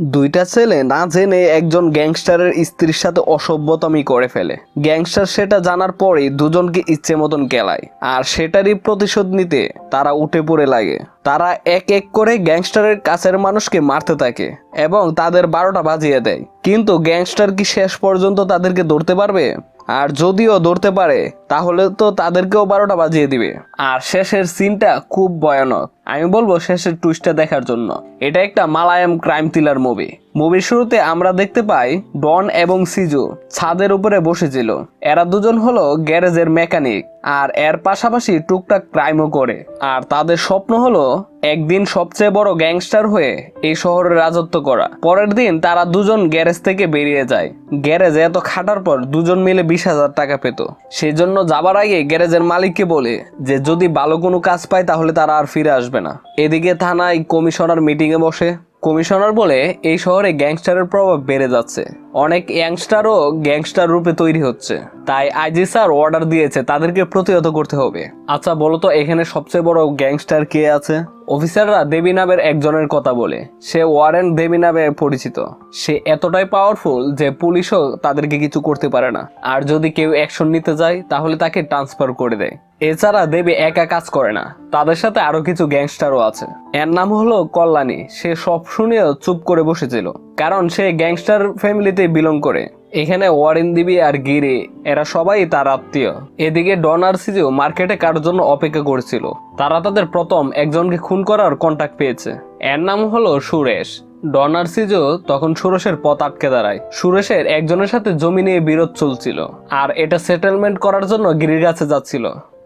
দুইটা ছেলে না জেনে একজন গ্যাংস্টারের স্ত্রীর সাথে অসভ্যতমি করে ফেলে। গ্যাংস্টার সেটা জানার পরেই দুজনকে ইচ্ছে মতন কেলায়, আর সেটারই প্রতিশোধ নিতে তারা উঠে পড়ে লাগে। তারা এক এক করে গ্যাংস্টারের কাছের মানুষকে মারতে থাকে এবং তাদের বারোটা বাজিয়ে দেয়। কিন্তু গ্যাংস্টার কি শেষ পর্যন্ত তাদেরকে ধরতে পারবে? আর যদিও ধরতে পারে, তাহলে তো তাদেরকেও বারোটা বাজিয়ে দিবে। আর শেষের সিনটা খুব ভয়ানক। আমি বলব শেষের টুইস্টটা দেখার জন্য। এটা একটা মালায়াম ক্রাইম থ্রিলার মুভি মুভির শুরুতে আমরা দেখতে পাই ডন এবং সিজু ছাদের উপরে বসেছিল। এরা দুজন হলো গ্যারেজের মেকানিক আর এর পাশাপাশি টুকটাক ক্রাইমও করে। আর তাদের স্বপ্ন হলো একদিন সবচেয়ে বড় গ্যাংস্টার হয়ে এই শহরে রাজত্ব করা। পরের দিন তারা দুজন গ্যারেজ থেকে বেরিয়ে যায়। গ্যারেজে এত খাটার পর দুজন মিলে বিশ হাজার টাকা পেত। সেই জন্য যাবার আগে গ্যারেজের মালিককে বলে যে, যদি ভালো কোনো কাজ পায় তাহলে তারা আর ফিরে আসবে না। এদিকে থানায় কমিশনার মিটিংয়ে বসে। কমিশনার বলে, এই শহরে গ্যাংস্টারের প্রভাব বেড়ে যাচ্ছে। অনেক ইয়াংস্টারও গ্যাংস্টার রূপে তৈরি হচ্ছে। তাই আইজি স্যার অর্ডার দিয়েছে, তাদেরকে প্রতিহত করতে হবে। আচ্ছা বলো তো, এখানে সবচেয়ে বড় গ্যাংস্টার কে আছে? অফিসাররা দেবী নামের একজনের কথা বলে। সে ওয়ারেন দেবী নামে পরিচিত। সে এতটাই পাওয়ারফুল যে পুলিশও তাদেরকে কিছু করতে পারে না। আর যদি কেউ অ্যাকশন নিতে যায়, তাহলে তাকে ট্রান্সফার করে দেয়। এছাড়া দেবী একা কাজ করে না। তাদের সাথে আরও কিছু গ্যাংস্টারও আছে। এর নাম হলো কল্যাণী। সে সব শুনেও চুপ করে বসেছিল। কারণ সে গ্যাংস্টার ফ্যামিলিতে বিলং করে। এখানে ওয়ারেন দিবি আর গিরি, এরা সবাই তার আত্মীয়। এদিকে ডন আর সিজু মার্কেটে কারোর জন্য অপেক্ষা করছিল? তারা তাদের প্রথম একজনকে খুন করার কন্টাক্ট পেয়েছে। এর নাম হলো সুরেশ। ডনার সিজো তখন সুরেশের পথ আটকে দাঁড়ায়। সুরেশের একজনের সাথে জমি নিয়ে বিরোধ চলছিল, আর এটা সেটেলমেন্ট করার জন্য গিরির কাছে যাচ্ছিল।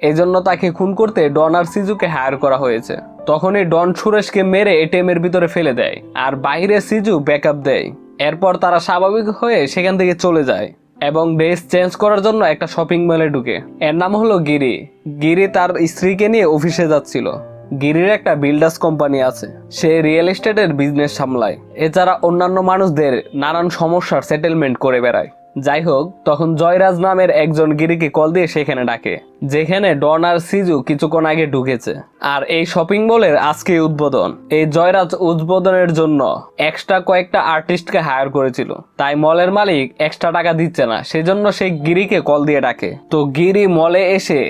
এই জন্য তাকে খুন করতে ডন আর সিজুকে হায়ার করা হয়েছে। তখনই ডন সুরেশকে মেরে এটিএম এর ভিতরে ফেলে দেয়, আর বাইরে সিজু ব্যাকআপ দেয়। এরপর তারা স্বাভাবিক হয়ে সেখান থেকে চলে যায় এবং ড্রেস চেঞ্জ করার জন্য একটা শপিং মলে ঢুকে। এর নাম হলো গিরি। গিরি তার স্ত্রীকে নিয়ে অফিসে যাচ্ছিল। গিরির একটা বিল্ডার্স কোম্পানি আছে। সে রিয়েল এস্টেটের বিজনেস সামলায়। এছাড়া অন্যান্য মানুষদের নানান সমস্যার সেটেলমেন্ট করে বেড়ায়। যাই হোক তখন জয়রাজ নামের একজন গিরিকে কল দিয়ে সেখানে ডাকে, যেখানে ডন আর সিজু কিছুক্ষণ আগে ঢুকেছে। আর এই শপিং মলের আজকে উদ্বোধন। এই জয়রাজ উদ্বোধনের জন্য এক্সট্রা কয়েকটা আর্টিস্টকে হায়ার করেছিল। তাই মলের মালিক এক্সট্রা টাকা দিচ্ছে না, সেজন্য সেই গিরিকে কল দিয়ে ডাকে। তো গিরি মলে এসে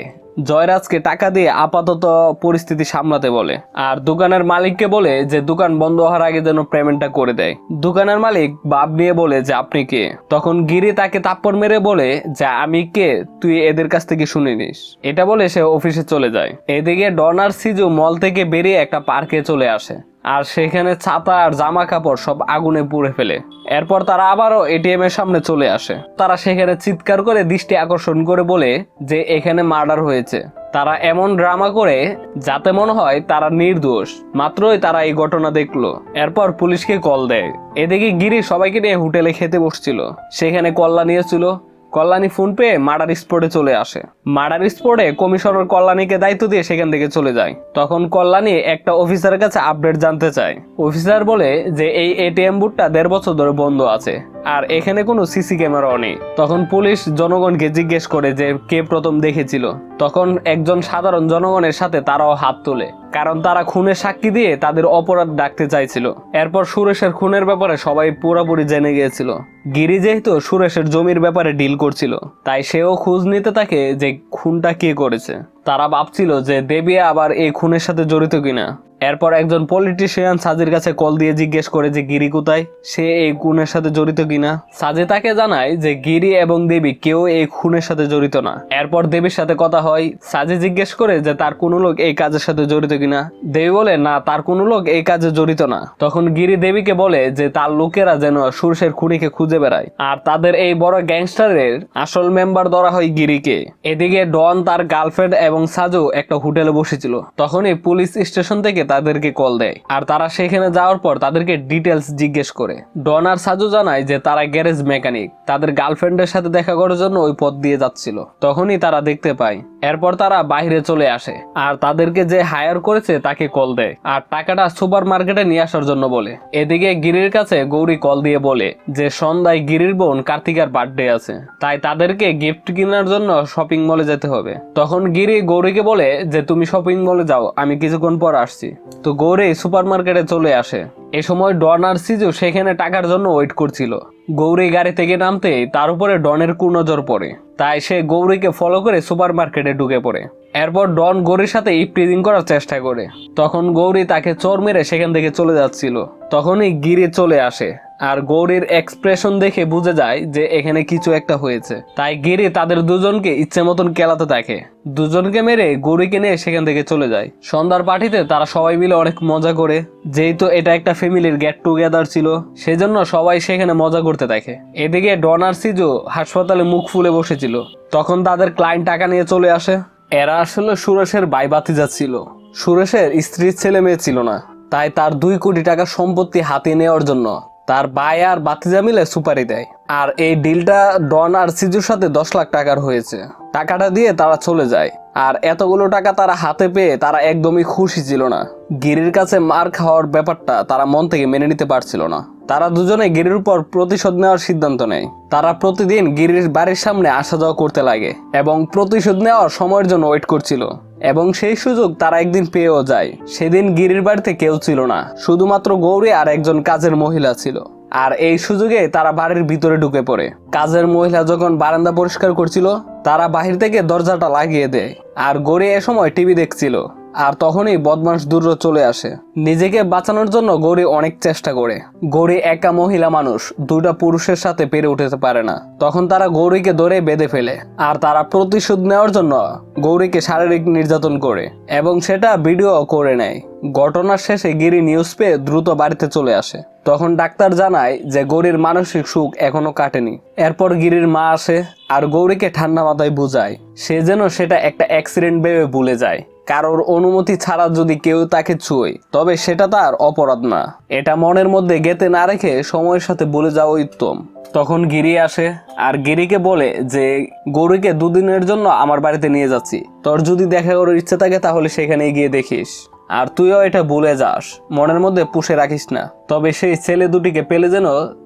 জয়রাজকে টাকা দিয়ে আপাতত পরিস্থিতি সামলাতে বলে। আর দোকানের মালিককে বলে যে দোকান বন্ধ হওয়ার আগে যেন পেমেন্টটা করে দেয়। দোকানের মালিক বাপ নিয়ে বলে, যে আপনি কে? তখন গিরি তাকে তাপ্পর মেরে বলে, যে আমি কে? তুই এদের কাছ থেকে শুনে নিস। এটা বলে সে অফিসে চলে যায়। এদিকে ডনার সিজু মল থেকে বেরিয়ে একটা পার্কে চলে আসে। আর সেখানে ছাতা আর জামা কাপড় সব আগুনে পুড়ে ফেলে। এরপর তারা আবারও এটিএম এর সামনে চলে আসে। তারা সেখানে চিৎকার করে দৃষ্টি আকর্ষণ করে বলে যে এখানে মার্ডার হয়েছে। তারা এমন ড্রামা করে যাতে মনে হয় তারা নির্দোষ। মাত্রই তারা এই ঘটনা দেখল। এরপর পুলিশকে কল দেয়। এদিকে গিরি সবাইকে নিয়ে হোটেলে খেতে বসছিল। সেখানে কল্লা নিয়েছিল। কল্যাণী ফোন পেয়ে মার্ডার স্পটে চলে আসে। মার্ডার স্পটে কমিশনার কল্যাণীকে দায়িত্ব দিয়ে সেখান থেকে চলে যায়। তখন কল্যাণী একটা অফিসারের কাছে আপডেট জানতে চায়। অফিসার বলে যে, এই এটিএম বুথটা দেড় বছর ধরে বন্ধ আছে, আর এখানে কোনো সিসি ক্যামেরাও নেই। তখন পুলিশ জনগণকে জিজ্ঞেস করে যে, কে প্রথম দেখেছিল? তখন একজন সাধারণ জনগণের সাথে তারাও হাত তোলে। কারণ তারা খুনের সাক্ষী দিয়ে তাদের অপরাধ ডাকতে চাইছিল। এরপর সুরেশের খুনের ব্যাপারে সবাই পুরোপুরি জেনে গিয়েছিল। গিরি যেহেতু সুরেশের জমির ব্যাপারে ডিল করছিল, তাই সেও খোঁজ নিতে থাকে যে খুনটা কে করেছে। তারা ভাবছিল যে দেবী আবার এই খুনের সাথে জড়িত কিনা। এরপর একজন পলিটিশিয়ান সাজির কাছে কল দিয়ে জিজ্ঞেস করে যে, গিরি কোথায়? সে এই খুনের সাথে জড়িত কিনা? সাজে তাকে জানায় যে, গিরি এবং দেবী কেউ এই খুনের সাথে জড়িত না। এরপর দেবীর সাথে কথা হয়। সাজি জিজ্ঞেস করে যে, তার কোনো লোক এই কাজের সাথে জড়িত কিনা? দেবী বলে, না, তার কোনো লোক এই কাজে জড়িত না। তখন গিরি দেবীকে বলে যে, তার লোকেরা যেন সুরসের খুনিকে খুঁজে বেড়ায়। আর তাদের এই বড় গ্যাংস্টারের আসল মেম্বার ধরা হয় গিরিকে। এদিকে ডন তার গার্লফ্রেন্ড এবং সাজু একটা হোটেলে বসেছিল। তখনই পুলিশ স্টেশন থেকে তাদেরকে কল দেয়। আর তারা সেখানে যাওয়ার পর তাদেরকে ডিটেলস জিজ্ঞেস করে। ডন আর সাজু জানায় যে তারা গ্যারেজ মেকানিক তাদের গার্লফ্রেন্ডের সাথে দেখা করার জন্য ওই পথ দিয়ে যাচ্ছিল। তখনই তারা দেখতে পায়, এরপর তারা বাইরে চলে আসে। আর তাদেরকে যে হায়ার করেছে তাকে কল দেয়। আর টাকাটা সুপার মার্কেটে নিয়ে আসার জন্য বলে। এদিকে গিরির কাছে গৌরী কল দিয়ে বলে যে, সন্ধ্যায় গিরির বোন কার্তিকার বার্থডে আছে। তাই তাদেরকে গিফট কেনার জন্য শপিং মলে যেতে হবে। তখন গিরি গৌরীকে বলে যে, তুমি শপিং মলে যাও, আমি কিছুক্ষণ পর আসছি। তো গৌরে সুপার মার্কেটে চলে আসে। এ সময় ডন আর সিজু সেখানে টাকার জন্য ওয়েট করছিল। গৌরী গাড়ি থেকে নামতে তার উপরে ডনের কুনজর পড়ে। তাই সে গৌরীকে ফলো করে সুপার মার্কেটে ঢুকে পড়ে। এরপর ডন গৌরীর সাথে ইপ্রিজিং করার চেষ্টা করে। তখন গৌরী তাকে চোর মেরে সেখান থেকে চলে যাচ্ছিল। তখনই গিরি চলে আসে। আর গৌরীর এক্সপ্রেশন দেখে বুঝে যায় যে এখানে কিছু একটা হয়েছে। তাই গিরি তাদের দুজনকে ইচ্ছে মতন কেলাতে থাকে। দুজনকে মেরে গৌরীকে নিয়ে সেখান থেকে চলে যায়। সন্ধ্যার পার্টিতে তারা সবাই মিলে অনেক মজা করে। যেহেতু এটা একটা ফ্যামিলির গেট টুগেদার ছিল, সেজন্য সবাই সেখানে মজা করতে থাকে এদিকে ডনার সিজু হাসপাতালে মুখ ফুলে বসেছিল। তখন তাদের ক্লায়েন্ট টাকা নিয়ে চলে আসে। এরা আসলে সুরেশের বাইবাতি যাচ্ছিল সুরেশের স্ত্রীর ছেলে মেয়ে ছিল না। তাই তার দুই কোটি টাকা সম্পত্তি হাতে নেওয়ার জন্য তার ভাই আর বাতিজা মিলে সুপারি দেয়। আর এই ডিলটা ডন আর সিজুর সাথে দশ লাখ টাকার হয়েছে। টাকাটা দিয়ে তারা চলে যায়। আর এতগুলো টাকা তারা হাতে পেয়ে তারা একদমই খুশি ছিল না। গিরির কাছে মার খাওয়ার ব্যাপারটা তারা মন থেকে মেনে নিতে পারছিল না। তারা দুজনে গিরির উপর প্রতিশোধ নেওয়ার সিদ্ধান্ত নেয়। তারা প্রতিদিন গিরির বাড়ির সামনে আসা যাওয়া করতে লাগে এবং প্রতিশোধ নেওয়ার সময়ের জন্য ওয়েট করছিল। এবং সেই সুযোগ তারা একদিন পেয়েও যায়। সেদিন গিরির বাড়িতে কেউ ছিল না, শুধুমাত্র গৌরী আর একজন কাজের মহিলা ছিল। আর এই সুযোগে তারা বাড়ির ভিতরে ঢুকে পড়ে। কাজের মহিলা যখন বারান্দা পরিষ্কার করছিল তারা বাহির থেকে দরজাটা লাগিয়ে দেয়। আর গড়ে এ সময় টিভি দেখছিল। আর তখনই বদমাস দূর চলে আসে। নিজেকে বাঁচানোর জন্য গৌরী অনেক চেষ্টা করে। গৌরী একা মহিলা মানুষ, দুইটা পুরুষের সাথে পেরে উঠতে পারে না। তখন তারা গৌরীকে ধরে বেঁধে ফেলে। আর তারা প্রতিশোধ নেওয়ার জন্য গৌরীকে শারীরিক নির্যাতন করে এবং সেটা ভিডিও করে নেয়। ঘটনার শেষে গিরি নিউজ পেয়ে দ্রুত বাড়িতে চলে আসে। তখন ডাক্তার জানায় যে গৌরীর মানসিক সুখ এখনও কাটেনি। এরপর গিরির মা আসে আর গৌরীকে ঠান্ডা মাথায় বুঝায়। সে যেন সেটা একটা অ্যাক্সিডেন্ট ভেবে ভুলে যায়। কারোর অনুমতি ছাড়া যদি কেউ তাকে ছুঁয়, তবে সেটা তার অপরাধ না। এটা মনের মধ্যে গেতে না রেখে সময়ের সাথে বলে যাওয়া উত্তম। তখন গিরি আসে, আর গিরিকে বলে যে, গরুকে দুদিনের জন্য আমার বাড়িতে নিয়ে যাচ্ছি। তোর যদি দেখা করার ইচ্ছে থাকে তাহলে সেখানে গিয়ে দেখিস। আর তুইও এটা ভুলে যাস। মনের মধ্যে পুষে রাখিস না। তবে সেই ছেলে দুটিকে পেলে যেন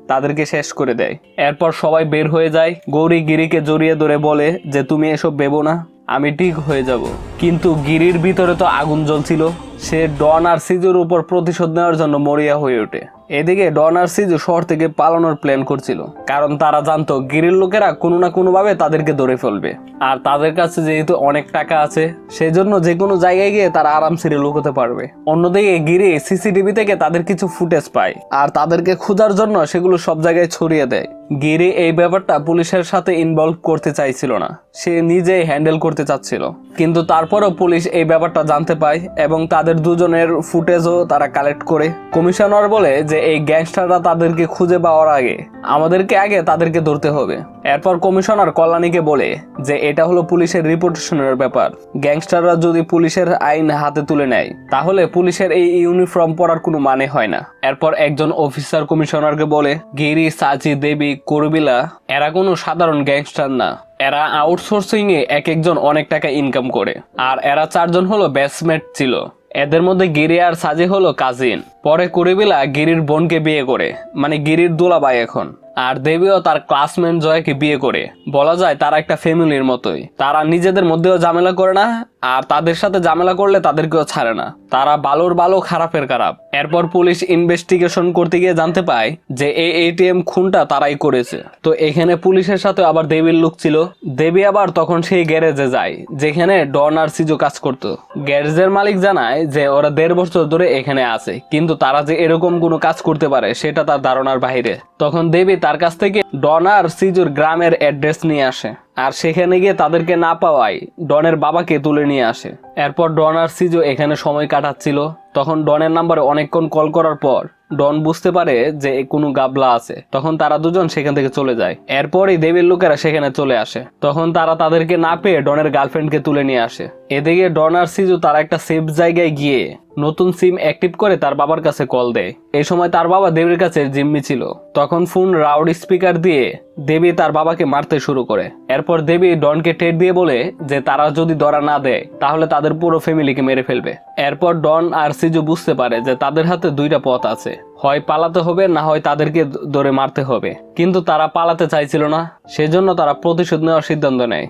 তাদেরকে শেষ করে দেয়। এরপর সবাই বের হয়ে যায়। গৌরী গিরিকে জড়িয়ে ধরে বলে যে, তুমি এসব ভেবো না। আমি ঠিক হয়ে যাব। কিন্তু গিরির ভিতরে তো আগুন জ্বলছিল। সে ডন আর সিজুর উপর প্রতিশোধ নেওয়ার জন্য মরিয়া হয়ে ওঠে। এদিকে ডন আর সিজু শহর থেকে পালানোর প্ল্যান করছিল। কারণ তারা জানতো গিরির লোকেরা কোনো না কোনোভাবে তাদেরকে ধরে ফেলবে। আর তাদের কাছে যেহেতু অনেক টাকা আছে, সেজন্য যে কোনো জায়গায় গিয়ে তারা আরাম সেরে লুকোতে পারবে। অন্যদিকে গিরি সিসিটিভি থেকে তাদের কিছু ফুটেজ পায়। আর তাদেরকে খোঁজার জন্য সেগুলো সব জায়গায় ছড়িয়ে দেয়। গিরি এই ব্যাপারটা পুলিশের সাথে ইনভলভ করতে চাইছিল না। সে নিজেই হ্যান্ডেল করতে চাচ্ছিল। কিন্তু তারপরও পুলিশ এই ব্যাপারটা জানতে পায় এবং তাদের দুজনের ফুটেজও তারা কালেক্ট করে। কমিশনার বলে যে, এই গ্যাংস্টাররা তাদেরকে খুঁজে পাওয়ার আগে আমাদেরকে আগে তাদেরকে ধরতে হবে। এরপর কমিশনার কল্যাণীকে বলে যে, এটা হলো পুলিশের রিপুটেশনের ব্যাপার। গ্যাংস্টাররা যদি পুলিশের আইন হাতে তুলে নেয়, তাহলে পুলিশের এই ইউনিফর্ম পরার কোনো মানে হয় না। এরপর একজন অফিসার কমিশনারকে বলে, গিরি সাচি দেবী করবিলা, এরা কোনো সাধারণ গ্যাংস্টার না। এরা আউটসোর্সিং এ এক একজন অনেক টাকা ইনকাম করে। আর এরা চারজন হলো ব্যাটসমেট ছিল। এদের মধ্যে গিরি আর সাজি হলো কাজিন পরে কুড়িবিলা গিরির বোনকে বিয়ে করে। মানে গিরির দোলাবাই এখন। আর দেবীও তার ক্লাসমেট জয়কে বিয়ে করে। বলা যায় তারা একটা ফ্যামিলির মতোই। তারা নিজেদের মধ্যেও ঝামেলা করে না, আর তাদের সাথে ঝামেলা করলে তাদেরকেও ছাড়ে না। তারা ভালোর ভালো খারাপের খারাপ। এরপর পুলিশ ইনভেস্টিগেশন করতে গিয়ে জানতে পায় যে এই এটিএম খুনটা তারাই করেছে। তো এখানে পুলিশের সাথে আবার দেবীর লোক ছিল। দেবী আবার তখন সেই গ্যারেজে যায়, যেখানে ডন আর সিজো কাজ করত। গ্যারেজের মালিক জানায় যে ওরা দেড় বছর ধরে এখানে আছে, কিন্তু তারা যে এরকম কোনো কাজ করতে পারে, সেটা তার ধারণার বাইরে তখন দেবী তার কাছ থেকে ডন আর সিজুর গ্রামের অ্যাড্রেস নিয়ে আসে। আর সেখানে গিয়ে তাদেরকে না পাওয়ায় ডনের বাবাকে তুলে নিয়ে আসে। এরপর ডন আর সিজো এখানে সময় কাটাচ্ছিল। তখন ডনের নাম্বারে অনেকক্ষণ কল করার পর ডন বুঝতে পারে যে কোনো গাবলা আছে। তখন তারা দুজন সেখান থেকে চলে যায়। এরপরই দেবীর লোকেরা সেখানে চলে আসে। তখন তারা তাদেরকে না পেয়ে ডনের গার্লফ্রেন্ডকে তুলে নিয়ে আসে। এদিকে ডন আর সিজু তারা একটা সেফ জায়গায় গিয়ে নতুন সিম অ্যাক্টিভ করে তার বাবার কাছে কল দেয়। এই সময় তার বাবা দেবীর কাছে জিম্মি ছিল। তখন ফোন রাউড স্পিকার দিয়ে দেবী তার বাবাকে মারতে শুরু করে। এরপর দেবী ডনকে টেট দিয়ে বলে যে তারা যদি ধরা না দেয়, তাহলে তাদের পুরো ফ্যামিলিকে মেরে ফেলবে। এরপর ডন আর সিজু বুঝতে পারে যে তাদের হাতে দুইটা পথ আছে। হয় পালাতে হবে, না হয় তাদেরকে ধরে মারতে হবে। কিন্তু তারা পালাতে চাইছিল না। সেজন্য তারা প্রতিশোধ নেওয়ার সিদ্ধান্ত নেয়।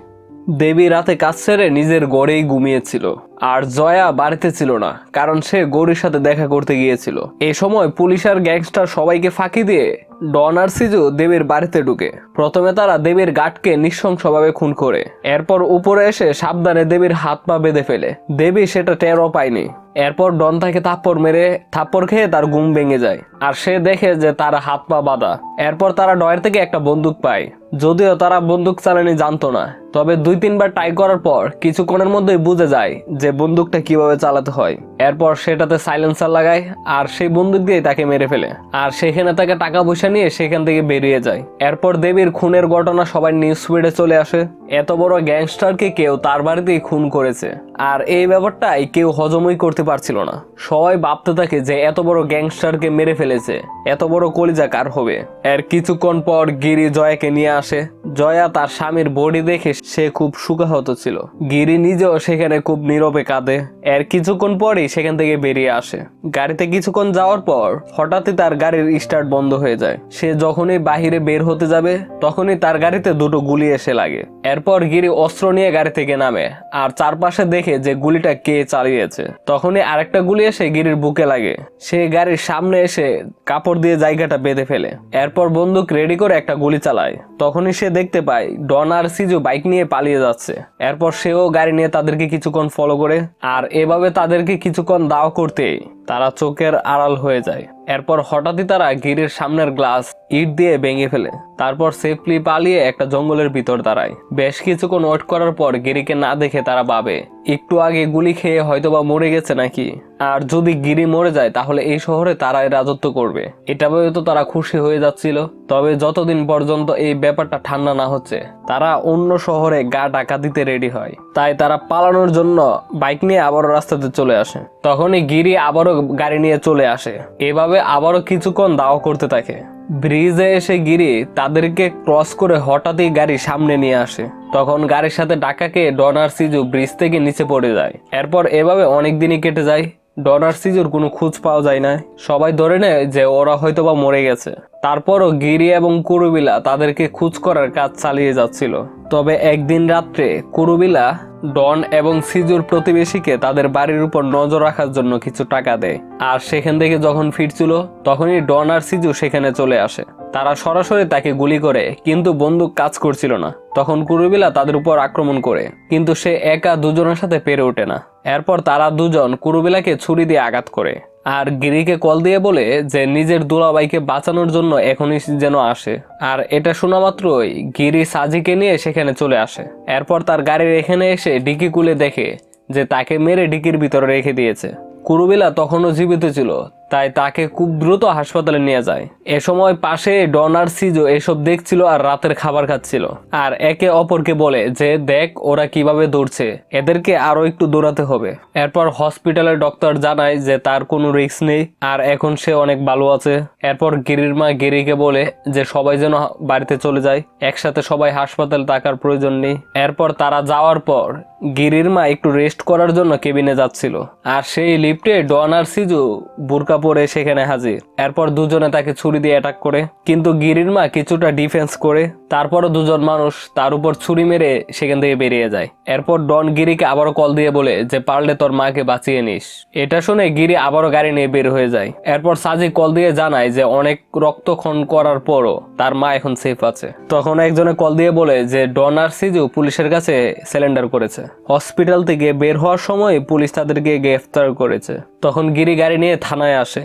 দেবী রাতে কাজ সেরে নিজের গড়েই ঘুমিয়েছিল। আর জয়া বাড়িতে ছিল না, কারণ সে গৌরীর সাথে দেখা করতে গিয়েছিল। এই সময় পুলিশ আর গ্যাংস্টার সবাইকে ফাঁকি দিয়ে ডন আর সিজু দেবীর বাড়িতে ঢুকে। প্রথমে তারা দেবীর গাটকে নৃশংসভাবে খুন করে। এরপর উপরে এসে সাবধানে দেবীর হাত পা বেঁধে ফেলে। দেবী সেটা টেরও পায়নি। এরপর ডন তাকে থাপ্পড় মেরে থাপ্পড় খেয়ে তার ঘুম ভেঙে যায়। আর সে দেখে যে তার হাত পা বাঁধা। এরপর তারা ডয়ের থেকে একটা বন্দুক পায়। যদিও তারা বন্দুক চালানি জানতো না, তবে দুই তিনবার ট্রাই করার পর কিছুক্ষণের মধ্যেই বুঝে যায় যে বন্দুকটা কীভাবে চালাতে হয়? এরপর সেটাতে সাইলেন্সার লাগায়, আর সেই বন্দুক দিয়ে তাকে মেরে ফেলে। আর সেখানে তাকে টাকা পয়সা নিয়ে সেখান থেকে বেরিয়ে যায়। এরপর দেবীর খুনের ঘটনা সবাই নিউজ ফিডে চলে আসে। এত বড় গ্যাংস্টারকে কেউ তার বাড়িতেই খুন করেছে। আর এই ব্যাপারটাই কেউ হজমই করতে পারছিল না। সবাই ভাবতে থাকে যে এত বড় গ্যাংস্টারকে মেরে ফেলেছে, এত বড় কলিজা কার হবে? এর কিছুক্ষণ পর গিরি জয়াকে নিয়ে আসে। জয়া তার স্বামীর বডি দেখে সে খুব সুখাহত ছিল। গিরি নিজেও সেখানে খুব নীরবে কাঁদে। এর কিছুক্ষণ পরেই সেখান থেকে বেরিয়ে আসে। গাড়িতে কিছুক্ষণ যাওয়ার পর হঠাৎই তার গাড়ির স্টার্ট বন্ধ হয়ে যায়। সে যখনই বাহিরে বের হতে যাবে, তখনই তার গাড়িতে দুটো গুলি এসে লাগে। এরপর গিরি অস্ত্র নিয়ে গাড়ি থেকে নামে আর চারপাশে দেখে যে গুলিটা কে চালিয়েছে। তখনই আরেকটা গুলি এসে গিরির বুকে লাগে। সে গাড়ির সামনে এসে কাপড় দিয়ে জায়গাটা বেঁধে ফেলে। এরপর বন্দুক রেডি করে একটা গুলি চালায়। তখনই সে দেখতে পায়, ডন আর সিজু বাইক নিয়ে পালিয়ে যাচ্ছে। এরপর সেও গাড়ি নিয়ে তাদেরকে কিছুক্ষণ ফলো করে আর এভাবে তাদেরকে কিছুক্ষণ দাও করতেই তারা চোখের আড়াল হয়ে যায়। এরপর হঠাৎই তারা গিরির সামনের গ্লাস ইট দিয়ে ভেঙে ফেলে। তারপর সেফলি পালিয়ে একটা জঙ্গলের ভিতর দাঁড়ায়। বেশ কিছুক্ষণ ওয়েট করার পর গিরিকে না দেখে তারা ভাবে, একটু আগে গুলি খেয়ে হয়তোবা মরে গেছে নাকি? আর যদি গিরি মরে যায়, তাহলে এই শহরে তারাই রাজত্ব করবে। এটা ভেবে তো তারা খুশি হয়ে যাচ্ছিল। তবে যতদিন পর্যন্ত এই ব্যাপারটা ঠান্ডা না হচ্ছে, তারা অন্য শহরে গা ডাকা দিতে রেডি হয়। তাই তারা পালানোর জন্য বাইক নিয়ে আবারও রাস্তাতে চলে আসে। তখনই গিরি আবারও গাড়ি নিয়ে চলে আসে। এভাবে আবারও কিছুক্ষণ দাওয়া করতে থাকে। ব্রিজে এসে গিরি তাদেরকে ক্রস করে হঠাৎই গাড়ি সামনে নিয়ে আসে। তখন গাড়ির সাথে ডাকাকে ডনার সিজু ব্রিজ থেকে নিচে পড়ে যায়। এরপর এভাবে অনেক দিনই কেটে যায়। ডনার সিজুর কোনো খোঁজ পাওয়া যায় না। সবাই ধরে নেয় যে ওরা হয়তো বা মরে গেছে। তারপরও গিরি এবং কুরুবিলা তাদেরকে খোঁজ করার কাজ চালিয়ে যাচ্ছিল। তবে একদিন রাত্রে কুরুবিলা, ডন এবং সিজুর প্রতিবেশীকে তাদের বাড়ির উপর নজর রাখার জন্য কিছু টাকা দেয়। আর সেখান থেকে যখন ফিরছিল, তখনই ডন আর সিজু সেখানে চলে আসে। তারা সরাসরি তাকে গুলি করে, কিন্তু বন্দুক কাজ করছিল না। তখন কুরুবিলা তাদের উপর আক্রমণ করে, কিন্তু সে একা দুজনের সাথে পেরে ওঠে না। এরপর তারা দুজন কুরুবিলাকে ছুরি দিয়ে আঘাত করে। আর গিরিকে কল দিয়ে বলে যে, নিজের দুলাভাইকে বাঁচানোর জন্য এখনই যেন আসে। আর এটা শোনা মাত্রই গিরি সাজিকে নিয়ে সেখানে চলে আসে। এরপর তার গাড়ির এখানে এসে ডিকি কুলে দেখে যে, তাকে মেরে ডিকির ভিতরে রেখে দিয়েছে। কুরুবিলা তখনও জীবিত ছিল তাই তাকে খুব দ্রুত হাসপাতালে নিয়ে যায়। এ সময় পাশে ডনার সিজো এসব দেখছিল আর রাতের খাবার খাচ্ছিল। আর একে অপরকে বলে যে, দেখ, ওরা কীভাবে দৌড়ছে। এদেরকে আরও একটু দৌড়াতে হবে। এরপর হসপিটালের ডক্টর জানায় যে, তার কোনো রিস্ক নেই। আর এখন সে অনেক ভালো আছে। এরপর গিরির মা গিরিকে বলে যে, সবাই যেন বাড়িতে চলে যায়। একসাথে সবাই হাসপাতালে থাকার প্রয়োজন নেই। এরপর তারা যাওয়ার পর গিরির মা একটু রেস্ট করার জন্য কেবিনে যাচ্ছিল। আর সেই লিফটে ডন আর সিজু বোরকা পরে সেখানে হাজির। এরপর দুজনে তাকে ছুরি দিয়ে অ্যাটাক করে। কিন্তু গিরির মা কিছুটা ডিফেন্স করে। তারপরও দুজন মানুষ তার উপর ছুরি মেরে সেখান থেকে বেরিয়ে যায়। এরপর ডন গিরিকে আবারও কল দিয়ে বলে যে, পারলে তোর মাকে বাঁচিয়ে নিস। এটা শুনে গিরি আবারও গাড়ি নিয়ে বের হয়ে যায়। এরপর সাজি কল দিয়ে জানায় যে, অনেক রক্তক্ষণ করার পরও তার মা এখন সেফ আছে। তখন একজনে কল দিয়ে বলে যে, ডন আর সিজু পুলিশের কাছে সিলিন্ডার করেছে। হসপিটাল থেকে বের হওয়ার সময় পুলিশ তাদেরকে গ্রেফতার করেছে। তখন গিরি গাড়ি নিয়ে থানায় আসে।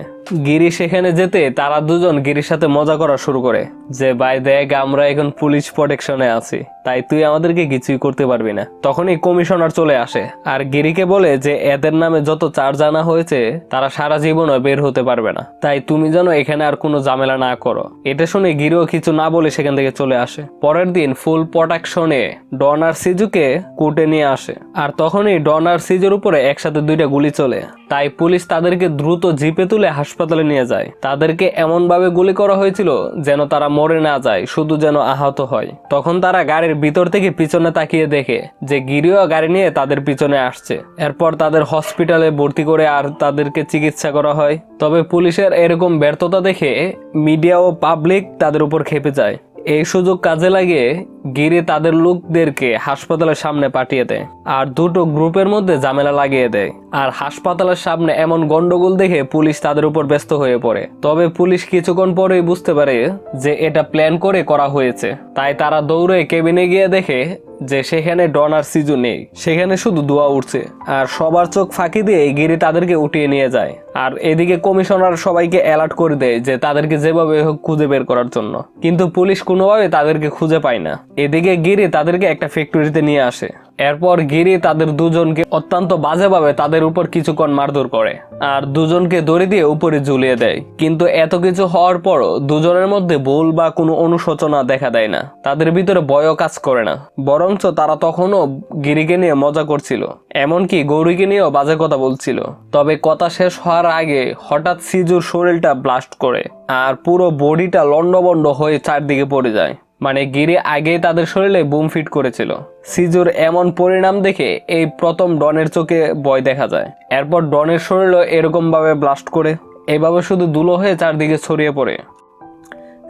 গিরি সেখানে যেতে তারা দুজন গিরির সাথে মজা করা শুরু করে। যে ভাই দেখ আমরা এখন পুলিশ প্রোটেকশনে আছি, তাই তুই আমাদেরকে কিছুই করতে পারবি না। তখনই কমিশনার চলে আসে, আর গিরিকে বলে যে এদের নামে যত চার্জ আনা হয়েছে, তারা সারা জীবনও বের হতে পারবে না। তাই তুমি যেন এখানে আর কোনো ঝামেলা না করো। এটা শুনে গিরিও কিছু না বলে সেখান থেকে চলে আসে। পরের দিন ফুল প্রোটেকশনে ডন আর সিজুকে কোর্টে নিয়ে আসে, আর তখনই ডন আর সিজুর উপরে একসাথে দুইটা গুলি চলে। তাই পুলিশ তাদেরকে দ্রুত জিপে তুলে হাসপাতালে নিয়ে যায়। তাদেরকে এমন ভাবে গুলি করা হয়েছিল যেন তারা মরে না যায়, শুধু যেন আহত হয়। তখন তারা গাড়ির ভিতর থেকে পিছনে তাকিয়ে দেখে যে গিরিও গাড়ি নিয়ে তাদের পিছনে আসছে। এরপর তাদের হসপিটালে ভর্তি করে আর তাদেরকে চিকিৎসা করা হয়। তবে পুলিশের এরকম ব্যর্থতা দেখে মিডিয়া ও পাবলিক তাদের উপর খেপে যায়। এই সুযোগ কাজে লাগিয়ে গিরি তাদের লোকদেরকে হাসপাতালের সামনে পাঠিয়ে দেয় আর দুটো গ্রুপের মধ্যে ঝামেলা লাগিয়ে দেয়। আর হাসপাতালের সামনে এমন গন্ডগোল দেখে পুলিশ তাদের উপর ব্যস্ত হয়ে পড়ে। তবে পুলিশ কিছুক্ষণ পরেই বুঝতে পারে যে এটা প্ল্যান করে করা হয়েছে। তাই তারা দৌড়ে কেবিনে গিয়ে দেখে যে সেখানে ডন আর সিজু নেই। সেখানে শুধু দোয়া উঠছে। আর সবার চোখ ফাঁকি দিয়ে গিরি তাদেরকে উঠিয়ে নিয়ে যায়। আর এদিকে কমিশনার সবাইকে অ্যালার্ট করে দেয় যে তাদেরকে যেভাবে হোক খুঁজে বের করার জন্য। কিন্তু পুলিশ কোনোভাবে তাদেরকে খুঁজে পায় না। এদিকে গিরি তাদেরকে একটা ফ্যাক্টরিতে নিয়ে আসে। এরপর গিরি তাদের দুজনকে অত্যন্ত বাজেভাবে তাদের উপর কিছুক্ষণ মারধর করে আর দুজনকে দড়ি দিয়ে উপরে ঝুলিয়ে দেয়। কিন্তু এত কিছু হওয়ার পরও দুজনের মধ্যে ভুল বা কোনো অনুশোচনা দেখা দেয় না। তাদের ভিতরে ভয়ও কাজ করে না। বরঞ্চ তারা তখনও গিরিকে নিয়ে মজা করছিল। এমনকি গৌরীকে নিয়েও বাজে কথা বলছিল। তবে কথা শেষ হওয়ার আগে হঠাৎ সিজুর শরীরটা ব্লাস্ট করে আর পুরো বডিটা লন্ডবন্ড হয়ে চারদিকে পড়ে যায়। মানে গিরে আগেই তাদের শরীরে বুম ফিট করেছিল। সিজুর এমন পরিণাম দেখে এই প্রথম ডনের চোখে ভয় দেখা যায়। এরপর ডনের শরীরও এরকমভাবে ব্লাস্ট করে। এভাবে শুধু দুলো হয়ে চারদিকে ছড়িয়ে পড়ে।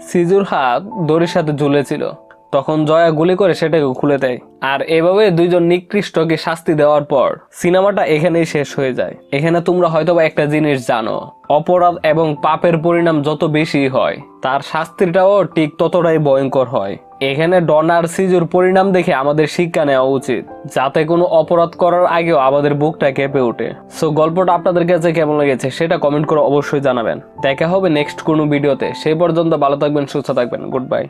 সিজুর হাত দড়ির সাথে ঝুলেছিল। তখন জয়া গুলি করে সেটাকে খুলে দেয়। আর এভাবে দুইজন নিকৃষ্টকে শাস্তি দেওয়ার পর সিনেমাটা এখানেই শেষ হয়ে যায়। এখানে তোমরা হয়তোবা একটা জিনিস জানো, অপরাধ এবং পাপের পরিণাম যত বেশি হয়, তার শাস্তিটাও ঠিক ততটাই ভয়ঙ্কর হয়। এখানে ডন আর সিজুর পরিণাম দেখে আমাদের শিক্ষা নেওয়া উচিত, যাতে কোনো অপরাধ করার আগেও আমাদের বুকটা কেঁপে ওঠে। সো গল্পটা আপনাদের কাছে কেমন লেগেছে সেটা কমেন্ট করে অবশ্যই জানাবেন। দেখা হবে নেক্সট কোনো ভিডিওতে। সেই পর্যন্ত ভালো থাকবেন, সুস্থ থাকবেন। Good bye